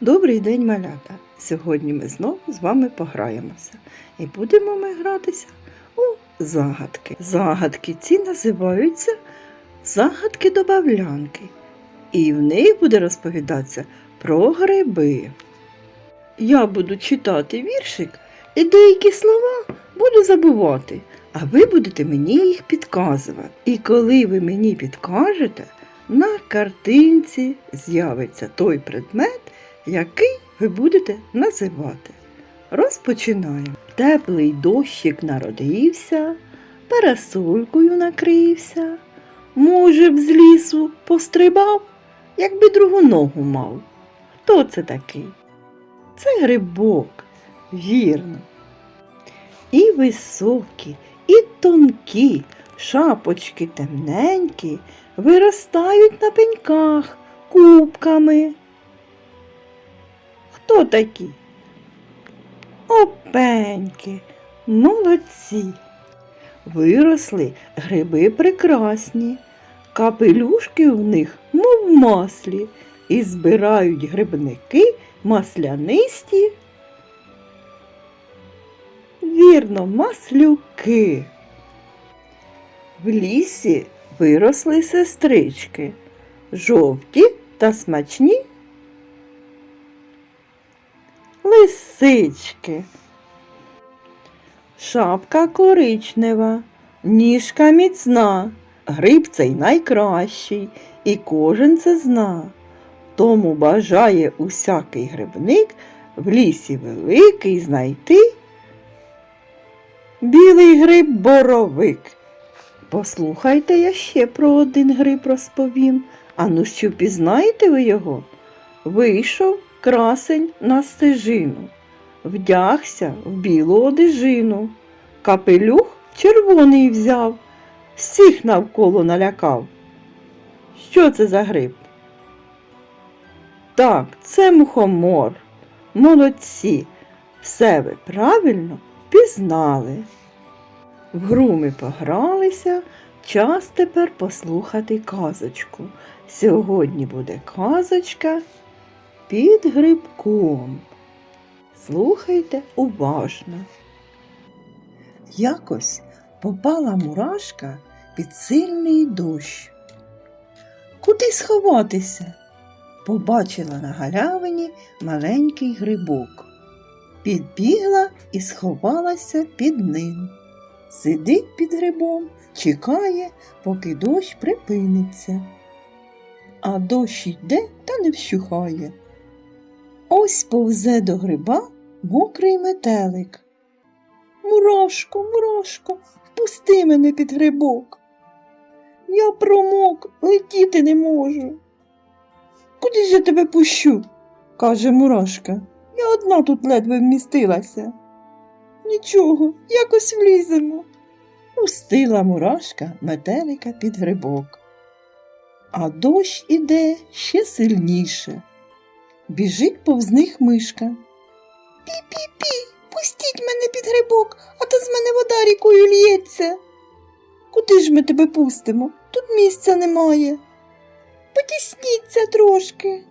Добрий день, малята! Сьогодні ми знову з вами пограємося. І будемо ми гратися у загадки. Загадки ці називаються загадки добавлянки. І в них буде розповідатися про гриби. Я буду читати віршик і деякі слова буду забувати, а ви будете мені їх підказувати. І коли ви мені підкажете, на картинці з'явиться той предмет, який ви будете називати. Розпочинаємо. Теплий дощик народився, парасолькою накрився. Може б з лісу пострибав, якби другу ногу мав. Хто це такий? Це грибок, вірно. І високі, і тонкі, шапочки темненькі виростають на пеньках кубками. Хто такі? Опеньки, молодці. Виросли гриби прекрасні, капелюшки в них, мов маслі, і збирають грибники маслянисті. Вірно, маслюки. В лісі виросли сестрички, жовті та смачні лисички. Шапка коричнева, ніжка міцна, гриб цей найкращий, і кожен це зна. Тому бажає усякий грибник в лісі великий знайти білий гриб боровик. Послухайте, я ще про один гриб розповім. А ну що пізнаєте ви його? Вийшов красень на стежину, вдягся в білу одежину, капелюх червоний взяв, всіх навколо налякав. Що це за гриб? Так, це мухомор. Молодці. Все ви правильно пізнали. В гру ми погралися, час тепер послухати казочку. Сьогодні буде казочка під грибком. Слухайте уважно. Якось попала мурашка під сильний дощ. Куди сховатися? Побачила на галявині маленький грибок. Підбігла і сховалася під ним. Сидить під грибом, чекає, поки дощ припиниться. А дощ йде та не вщухає. Ось повзе до гриба мокрий метелик. Мурашко, мурашко, впусти мене під грибок. Я промок, летіти не можу. Куди ж я тебе пущу? каже Мурашка. Я одна тут ледве вмістилася. Нічого, якось вліземо. Пустила мурашка метелика під грибок. А дощ іде ще сильніше. Біжить повз них мишка. Пі-пі-пі, пустіть мене під грибок, а то з мене вода рікою лється. Куди ж ми тебе пустимо? Тут місця немає. Потісніться трошки.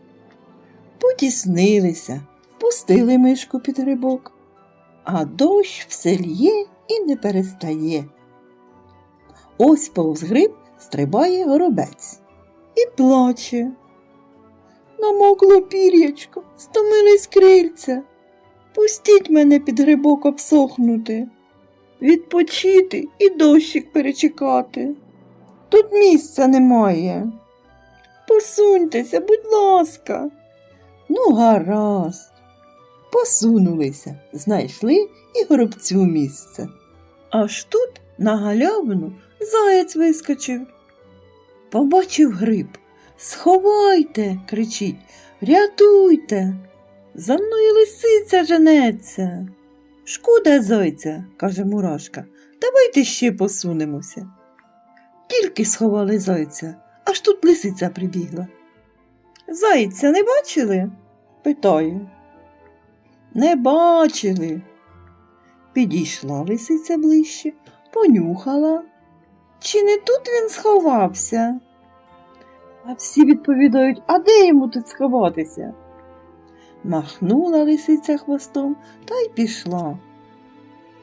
Потіснилися, пустили мишку під грибок, а дощ все лє і не перестає. Ось повз гриб стрибає горобець і плаче. Намокло пір'ячко, стомились крильця. Пустіть мене під грибок обсохнути, відпочити і дощик перечекати. Тут місця немає. Посуньтеся, будь ласка. Ну, гаразд. Посунулися, знайшли і горобцю місце. Аж тут на галявину заяць вискочив. Побачив гриб. Сховайте, кричить, рятуйте. За мною лисиця женеться. Шкода зайця, каже Мурашка. Давайте ще посунемося. Тільки сховали зайця, аж тут лисиця прибігла. Зайця не бачили? питає. Не бачили. Підійшла лисиця ближче, понюхала. Чи не тут він сховався? А всі відповідають, а де йому тут сховатися? Махнула лисиця хвостом та й пішла.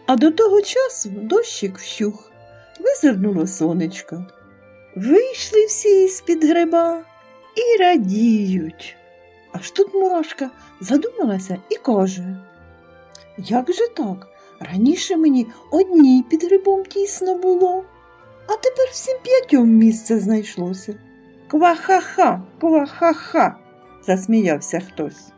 А до того часу дощик вщух, визирнуло сонечко. Вийшли всі з-під гриба і радіють. Аж тут мурашка задумалася і каже: Як же так? Раніше мені одній під грибом тісно було, а тепер всім п'ятьом місце знайшлося. Квахаха, квахаха, засміявся хтось.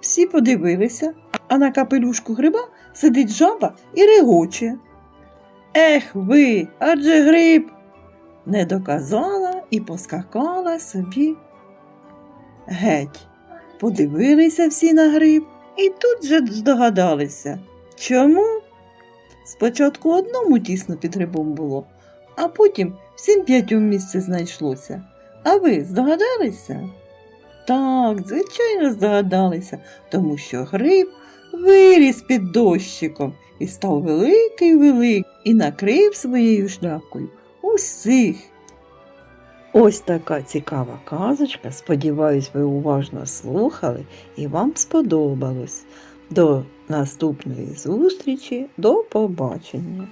Всі подивилися, а на капелюшку гриба сидить жаба і регоче. Ех ви, адже гриб. Не доказала і поскакала собі. Геть, подивилися всі на гриб і тут же здогадалися. Чому? Спочатку одному тісно під грибом було, а потім всім п'ятьом місце знайшлося. А ви здогадалися? Так, звичайно, здогадалися, тому що гриб виріс під дощиком і став великий великий і накрив своєю шляпкою усіх. Ось така цікава казочка. Сподіваюсь, ви уважно слухали і вам сподобалось. До наступної зустрічі, до побачення.